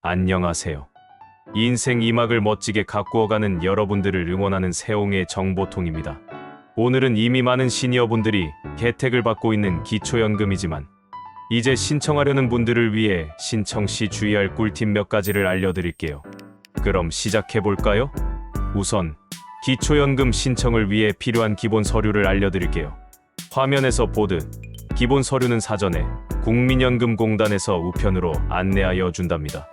안녕하세요. 인생 이막을 멋지게 가꾸어가는 여러분들을 응원하는 세옹의 정보통입니다. 오늘은 이미 많은 시니어분들이 혜택을 받고 있는 기초연금이지만 이제 신청하려는 분들을 위해 신청 시 주의할 꿀팁 몇 가지를 알려드릴게요. 그럼 시작해 볼까요? 우선 기초연금 신청을 위해 필요한 기본 서류를 알려드릴게요. 화면에서 보듯 기본 서류는 사전에 국민연금공단에서 우편으로 안내하여 준답니다.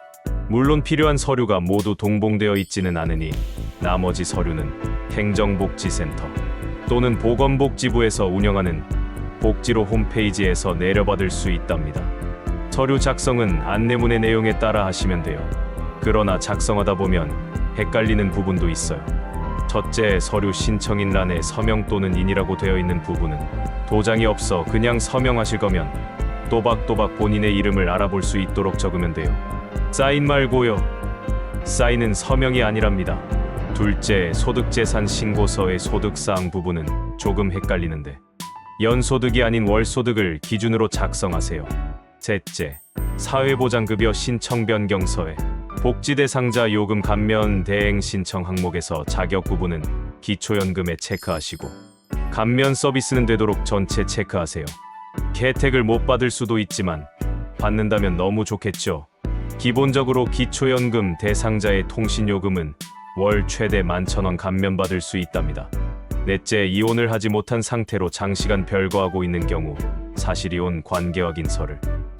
물론 필요한 서류가 모두 동봉되어 있지는 않으니 나머지 서류는 행정복지센터 또는 보건복지부에서 운영하는 복지로 홈페이지에서 내려받을 수 있답니다. 서류 작성은 안내문의 내용에 따라 하시면 돼요. 그러나 작성하다 보면 헷갈리는 부분도 있어요. 첫째, 서류 신청인欄에 서명 또는 인이라고 되어 있는 부분은 도장이 없어 그냥 서명하실 거면 또박또박 본인의 이름을 알아볼 수 있도록 적으면 돼요. 사인 말고요. 사인은 서명이 아니랍니다. 둘째, 소득재산 신고서의 소득사항 부분은 조금 헷갈리는데 연소득이 아닌 월소득을 기준으로 작성하세요. 셋째, 사회보장급여 신청 변경서에 복지 대상자 요금 감면 대행 신청 항목에서 자격 부분은 기초연금에 체크하시고 감면 서비스는 되도록 전체 체크하세요. 혜택을 못 받을 수도 있지만 받는다면 너무 좋겠죠. 기본적으로 기초연금 대상자의 통신요금은 월 최대 11,000원 감면받을 수 있답니다. 넷째, 이혼을 하지 못한 상태로 장시간 별거하고 있는 경우 사실이혼 관계 확인서를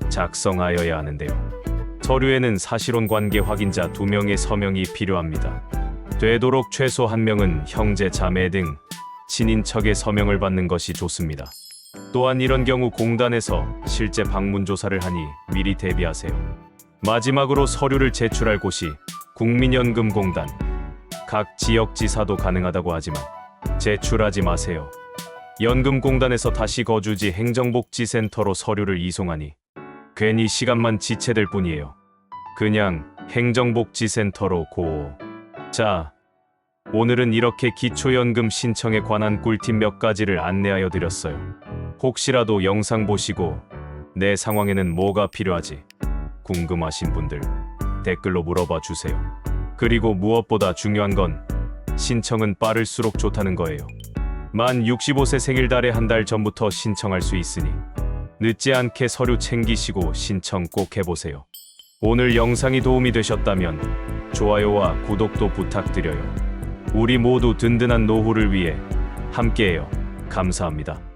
작성하여야 하는데요. 서류에는 사실혼 관계 확인자 2명의 서명이 필요합니다. 되도록 최소 1명은 형제, 자매 등 친인척의 서명을 받는 것이 좋습니다. 또한 이런 경우 공단에서 실제 방문 조사를 하니 미리 대비하세요. 마지막으로 서류를 제출할 곳이 국민연금공단. 각 지역지사도 가능하다고 하지만 제출하지 마세요. 연금공단에서 다시 거주지 행정복지센터로 서류를 이송하니 괜히 시간만 지체될 뿐이에요. 그냥 행정복지센터로 고. 자, 오늘은 이렇게 기초연금 신청에 관한 꿀팁 몇 가지를 안내하여 드렸어요. 혹시라도 영상 보시고 내 상황에는 뭐가 필요하지? 궁금하신 분들 댓글로 물어봐 주세요. 그리고 무엇보다 중요한 건 신청은 빠를수록 좋다는 거예요. 만 65세 생일 달에 한 달 전부터 신청할 수 있으니 늦지 않게 서류 챙기시고 신청 꼭 해보세요. 오늘 영상이 도움이 되셨다면 좋아요와 구독도 부탁드려요. 우리 모두 든든한 노후를 위해 함께해요. 감사합니다.